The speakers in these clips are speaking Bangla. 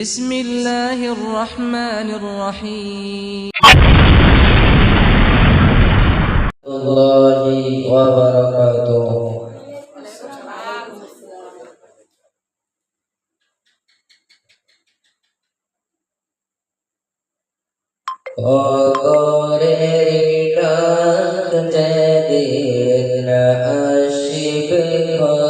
بسم الله الرحمن الرحيم. الله وبركاته. وقررت تدير أشبه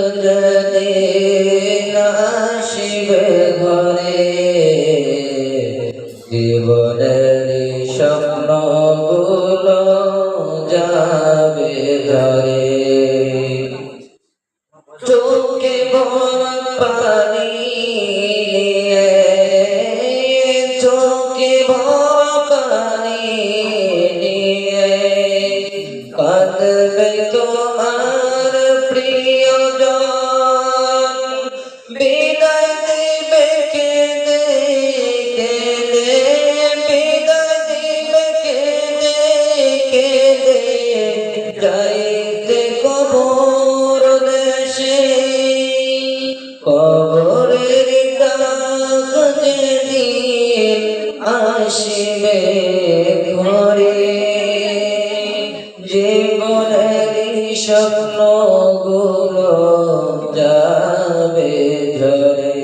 ডাক যদি না আসিবে ঘরে জীবনের স্বপ্নগুলো যাবে ধরে। চোখে ভরা পানি যাইতে কবর দেশে, কবরের ডাক যেদিন আসিবে ঘরে জীবনের স্বপ্নগুলো যাবে ধরে।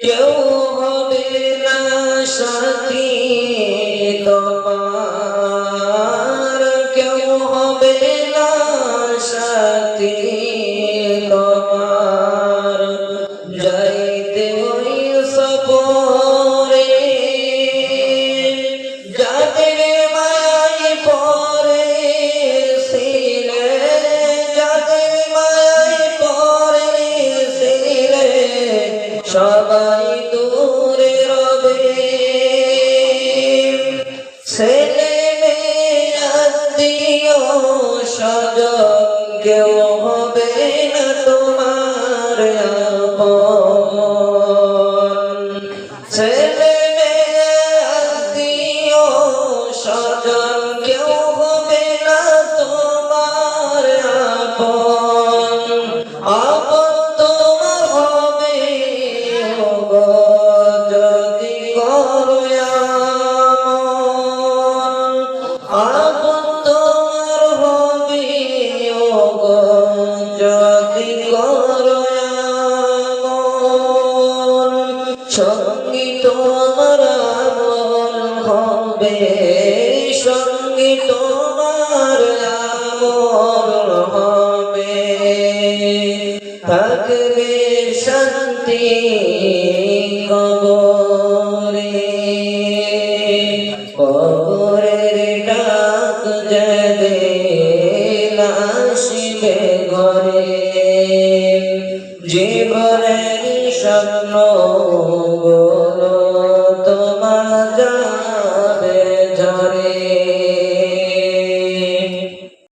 কেউ হবে না সাথী তোমার সাথী তোমার সঙ্গী তোমার আমল হবে সঙ্গী তোমার আমল হবে। থাকবে শান্তি কবরে স্বপ্ন